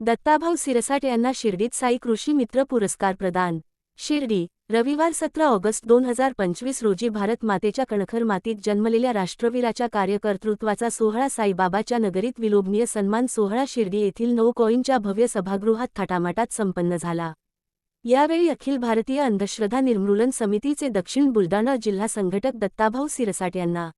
दत्ताभाऊ सिरसाट यांना शिर्डीत साई कृषी मित्र पुरस्कार प्रदान. शिर्डी रविवार सतरा ऑगस्ट दोन हजार पंचवीस रोजी भारत मातेच्या कणखर मातीत जन्मलेल्या राष्ट्रवीराच्या कार्यकर्तृत्वाचा सोहळा साईबाबाच्या नगरीत विलोभनीय सन्मान सोहळा शिर्डी येथील नऊ कॉईनच्या भव्य सभागृहात थाटामाटात संपन्न झाला. यावेळी अखिल भारतीय अंधश्रद्धा निर्मूलन समितीचे दक्षिण बुलडाणा जिल्हा संघटक दत्ताभाऊ सिरसाट यांना.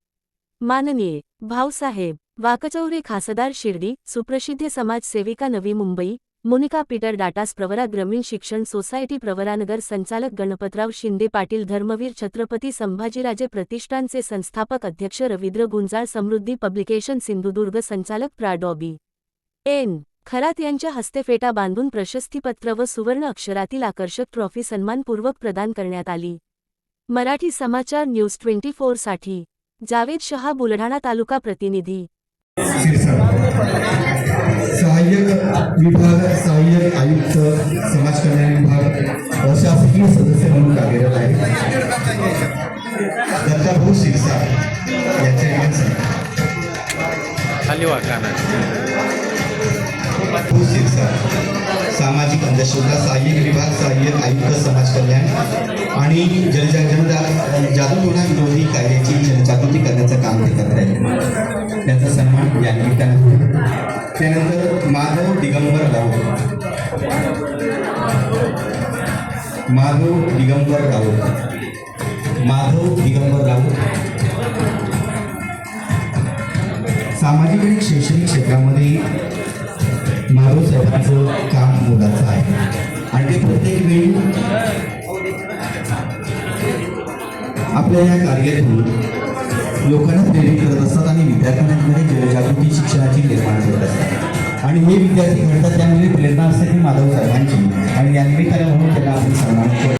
माननीय भाऊसाहेब वाकचौरे खासदार शिर्डी सुप्रसिद्ध समाजसेविका नवी मुंबई मोनिका पीटर डाटास प्रवरा ग्रामीण शिक्षण सोसायटी प्रवरानगर संचालक गणपतराव शिंदे पाटील धर्मवीर छत्रपती संभाजीराजे प्रतिष्ठानचे संस्थापक अध्यक्ष रवींद्र गुंजाळ समृद्धी पब्लिकेशन सिंधुदुर्ग संचालक प्राडॉबी एन. खरात यांच्या हस्ते फेटा बांधून प्रशस्तीपत्र व सुवर्ण अक्षरातील आकर्षक ट्रॉफी सन्मानपूर्वक प्रदान करण्यात आली. मराठी समाचार न्यूज ट्वेंटी फोरसाठी जावेद शहा बुलढाणा तालुका प्रतिनिधी. सहाय्यक विभाग सहाय्यक आयुक्त समाज कल्याण विभाग अशासकीय सदस्य म्हणून कार्यरत आहे दत्ताभाऊ शिरसाट यांच्या यांचं खाली वाकाना सामाजिक अंधश्रद्धा सहाय्यक विभाग सहाय्यक आयुक्त समाज कल्याण आणि जनजागृता जादूटोणा विरोधी कायद्याची जनजागृती करण्याचं काम ते करत आहे त्यांचा सन्मान या निमित्तानं त्यानंतर माधव दिगंबर राऊत. माधव दिगंबर राऊत. माधव दिगंबर राऊत. सामाजिक आणि शैक्षणिक क्षेत्रामध्ये माधव साहेबांचं काम मोलाचं आहे. आणि ते प्रत्येक वेळी आपल्या या कार्यातून लोकांना प्रेरित करत असतात आणि विद्यार्थ्यांमध्ये जनजागृती शिक्षणाची निर्माण करत असतात आणि हे विद्यार्थी घडतात त्यामुळे प्रेरणा असते ती माधव साहेबांची. आणि या निमित्ताने म्हणून त्यांना आपण सन्मान